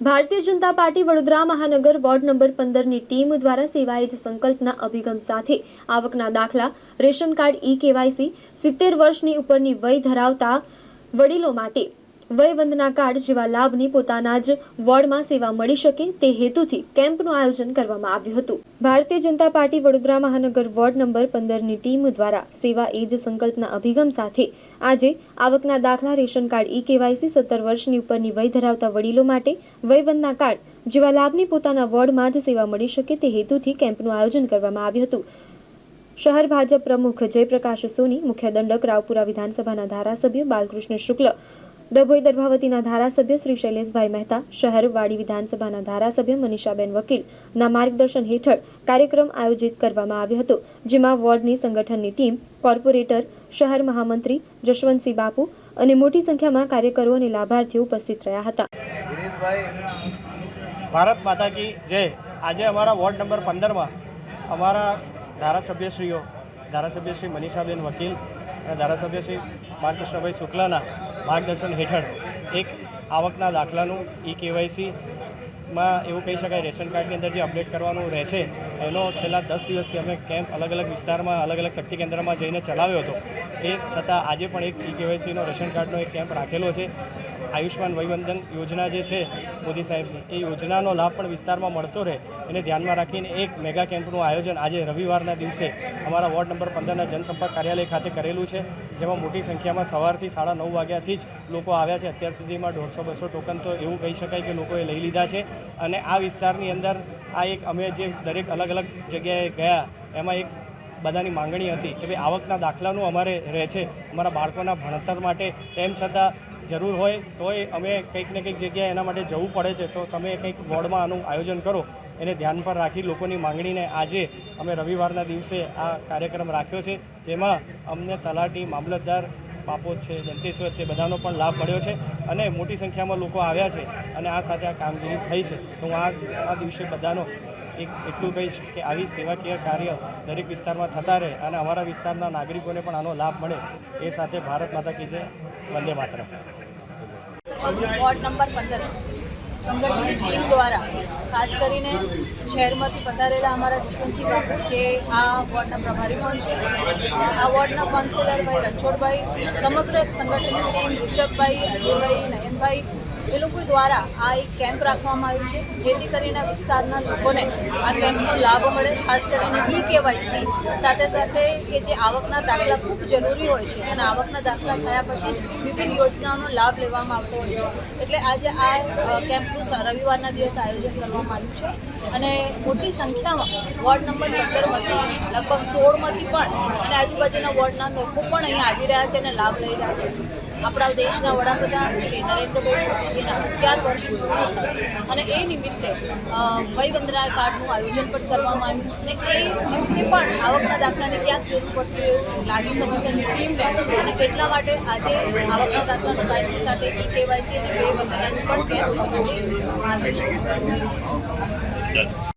Bharatiya Janata party Vadodara મહાનગર ward number પંદરની team દ્વારા સેવાએ જ સંકલ્પના અભિગમ સાથે આવકના દાખલા, રેશન કાર્ડ, ઈ કેવાયસી, સિત્તેર વર્ષની ઉપરની વય ધરાવતા વડીલો માટે વયવંદના કાર્ડ જેવા લાભની પોતાના જ વોર્ડમાં સેવા મળી શકે તે હેતુથી કેમ્પનું આયોજન કરવામાં આવ્યું હતું. ભારતીય જનતા પાર્ટી વડોદરા મહાનગર વોર્ડ નંબર પંદરની ટીમ દ્વારા સેવા એ જ સંકલ્પના અભિગમ સાથે આજે આવકના દાખલા, રેશન કાર્ડ, ઈ કેવાયસી, સત્તર વર્ષની ઉપરની વય ધરાવતા વડીલો માટે વયવંદના કાર્ડ જેવા લાભની પોતાના વોર્ડમાં જ સેવા મળી શકે તે હેતુથી કેમ્પનું આયોજન કરવામાં આવ્યું હતું. શહેર ભાજપ પ્રમુખ જયપ્રકાશ સોની, મુખ્ય દંડક રાવપુરા વિધાનસભાના ધારાસભ્ય બાલકૃષ્ણ શુક્લ ડભોઈ દર્ભાવતીના ધારાસભ્ય શ્રી શૈલેષભાઈ મહેતા, શહેર વાડી વિધાનસભાના ધારાસભ્ય મનીષાબેન વકીલના માર્ગદર્શન હેઠળ કાર્યક્રમ આયોજિત કરવામાં આવ્યો હતો, જેમાં વોર્ડની સંગઠનની ટીમ, કોર્પોરેટર, શહેર મહામંત્રી, જશવંતસિંહ બાપુ અને મોટી સંખ્યામાં કાર્યકરો અને લાભાર્થીઓ ઉપસ્થિત રહ્યા હતા. ભારત માતા કી જય. આજે અમારા વોર્ડ નંબર પંદરમાં અમારા ધારાસભ્યશ્રીઓ, ધારાસભ્યશ્રી મનીષાબેન વકીલ અને ધારાસભ્યશ્રી બાલકૃષ્ણભાઈ શુક્લાના માર્ગદર્શન હેઠળ એક આવકના દાખલાનું ઈ કેવાયસીમાં એવું કહી શકાય, રેશન કાર્ડની અંદર જે અપડેટ કરવાનું રહે છે, એનો છેલ્લા દસ દિવસથી અમે કેમ્પ અલગ અલગ વિસ્તારમાં, અલગ અલગ શક્તિ કેન્દ્રમાં જઈને ચલાવ્યો હતો. એ છતાં આજે પણ એક ઈ કેવાયસીનો રેશન કાર્ડનો એક કેમ્પ રાખેલો છે. આયુષ્માન વયવંદન યોજના જે છે, મોદી સાહેબની, એ યોજનાનો લાભ પણ વિસ્તારમાં મળતો રહે. એને ધ્યાનમાં રાખીને એક મેગા કેમ્પનું આયોજન આજે રવિવારના દિવસે અમારા વોર્ડ નંબર પંદરના જનસંપર્ક કાર્યાલય ખાતે કરેલું છે, જેમાં મોટી સંખ્યામાં સવારથી સાડા નવ વાગ્યાથી જ લોકો આવ્યા છે. અત્યાર સુધીમાં દોઢસો બસો ટોકન તો એવું કહી શકાય કે લોકોએ લઈ લીધા છે. અને આ વિસ્તારની અંદર આ એક અમે જે દરેક અલગ અલગ જગ્યાએ ગયા, એમાં એક બધાની માંગણી હતી કે ભાઈ આવકના દાખલાનું અમારે રહે છે. અમારા બાળકોના ભણતર માટે, તેમ છતાં જરૂર હોય તોય અમે કંઈક ને કંઈક જગ્યાએ એના માટે જવું પડે છે. તો તમે કંઈક વોર્ડમાં આનું આયોજન કરો. એને ધ્યાન પર રાખી લોકોની માંગણીને આજે અમે રવિવારના દિવસે આ કાર્યક્રમ રાખ્યો છે, જેમાં અમને તલાટી, મામલતદાર બાપોદ છે દંતેશ્વર છે, બધાનો પણ લાભ મળ્યો છે અને મોટી સંખ્યામાં લોકો આવ્યા છે અને આ સાથે આ કામગીરી થઈ છે. તો હું આ દિવસે બધાનો એક એટલું કહીશ કે આવી સેવાકીય કાર્ય દરેક વિસ્તારમાં થતા રહે અને અમારા વિસ્તારના નાગરિકોને પણ આનો લાભ મળે એ સાથે ભારત માતા કી જય, વંદે માત્ર વોર્ડ નંબર પંદર. સંગઠનની ટીમ દ્વારા ખાસ કરીને શહેરમાંથી પધારેલા અમારા જીતનસિંહ બાપુ, જે આ વોર્ડના પ્રભારી પણ છે, આ વોર્ડના કાઉન્સિલર ભાઈ રણછોડભાઈ, સમગ્ર સંગઠનની ટીમ, ઋષભભાઈ, અજયભાઈ, નયનભાઈ એ લોકો દ્વારા આ એક કેમ્પ રાખવામાં આવ્યું છે, જેથી કરીને વિસ્તારના લોકોને આ કેમ્પનો લાભ મળે. ખાસ કરીને ઈ કેવાયસી સાથે સાથે કે જે આવકના દાખલા ખૂબ જરૂરી હોય છે અને આવકના દાખલા થયા પછી જ વિવિધ યોજનાઓનો લાભ લેવામાં આવતો હોય છે. એટલે આજે આ કેમ્પનું રવિવારના દિવસે આયોજન કરવામાં આવ્યું છે અને મોટી સંખ્યામાં વોર્ડ નંબર પંદરમાંથી લગભગ સોળમાંથી પણ અને આજુબાજુના વોર્ડના લોકો પણ અહીંયા આવી રહ્યા છે અને લાભ લઈ રહ્યા છે. આપણા દેશના વડાપ્રધાન શ્રી નરેન્દ્રભાઈ મોદીજીના અગિયાર વર્ષ પૂર્ણ અને એ નિમિત્તે વય વંદના કાર્ડનું આયોજન પણ કરવામાં આવ્યું અને એ નિમિત્તે પણ આવકના દાખલાને ક્યાંક જરૂર પડતી એવું લાગ્યું સંગઠનની ટીમને અને એટલા માટે આજે આવકના દાખલાનું કાર્ડ સાથે ઈ કેવાયસી અને વયવંદનાનું પણ કેમ્પ છે.